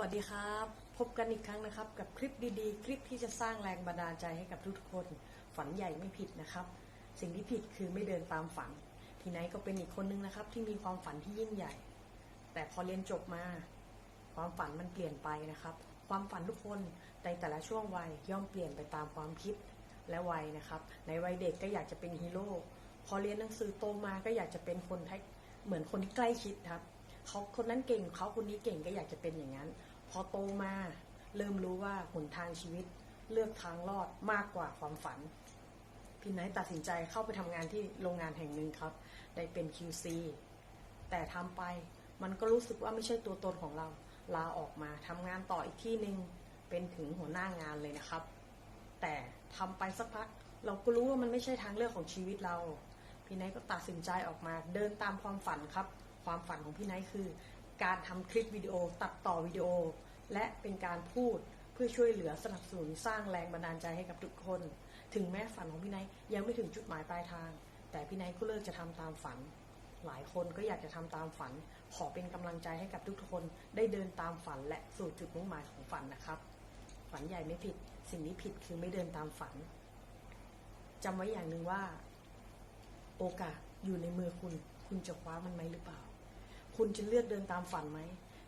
วัสดีครับ พบกันอีกครั้งนะครับ กับคลิปดีๆ คลิปที่จะสร้างแรงบันดาลใจให้กับทุกๆคน ฝันใหญ่ไม่ผิดนะครับ สิ่งที่ผิดคือไม่เดินตามฝัน ทีไหนก็เป็นอีกคนนึงนะครับ ที่มีความฝันที่ยิ่งใหญ่ แต่พอเรียนจบมา ความฝันมันเปลี่ยนไปนะครับ ความฝันทุกคนในแต่ละช่วงวัยย่อมเปลี่ยนไปตามความคิดและวัยนะครับ ในวัยเด็กก็อยากจะเป็นฮีโร่พอเรียนหนังสือโตมาก็อยากจะเป็นคนเหมือนคนที่ใกล้ชิดครับ เขาคนนั้นเก่งเขาคนนี้เก่งก็อยากจะเป็นอย่างนั้น พอโตมาเริ่มรู้ว่าหนทางชีวิตเลือกทางรอดมากกว่าความฝัน พี่ไนท์ตัดสินใจเข้าไปทำงานที่โรงงานแห่งหนึ่งครับ ได้เป็น QC แต่ทำไปมันก็รู้สึกว่าไม่ใช่ตัวตนของเรา ลาออกมาทำงานต่ออีกที่หนึ่งเป็นถึงหัวหน้างานเลยนะครับ แต่ทำไปสักพัก เราก็รู้ว่ามันไม่ใช่ทางเลือกของชีวิตเรา พี่ไนท์ก็ตัดสินใจออกมาเดินตามความฝันครับ ความฝันของพี่ไนท์คือ การทำคลิปวิดีโอตัดต่อวิดีโอ และเป็นการพูดเพื่อช่วยเหลือสนับสนุนสร้างแรงบันดาลใจให้กับทุกคน ถึงแม้ฝันของพี่ไนท์ยังไม่ถึงจุดหมายปลายทาง แต่พี่ไนท์ก็เลิกจะทำตามฝัน หลายคนก็อยากจะทำตามฝัน ขอเป็นกำลังใจให้กับทุกคนได้เดินตามฝันและสู่จุดมุ่งหมายของฝันนะครับ ฝันใหญ่ไม่ผิด สิ่งที่ผิดคือไม่เดินตามฝันจำไว้อย่างหนึ่งว่า โอกาสอยู่ในมือคุณ คุณจะคว้ามันไหมหรือเปล่า คุณจะเลือกเดินตามฝันไหม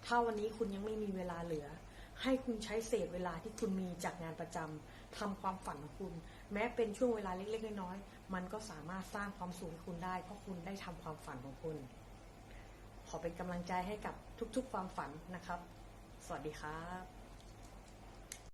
ถ้าวันนี้คุณยังไม่มีเวลาเหลือ ให้คุณใช้เศษเวลาที่คุณมีจากงานประจำทำความฝันของคุณ แม้เป็นช่วงเวลาเล็กๆน้อยๆมันก็สามารถสร้างความสุขให้คุณได้ เพราะคุณได้ทำความฝันของคุณ ขอเป็นกำลังใจให้กับทุกๆ ความฝันนะครับ สวัสดีครับ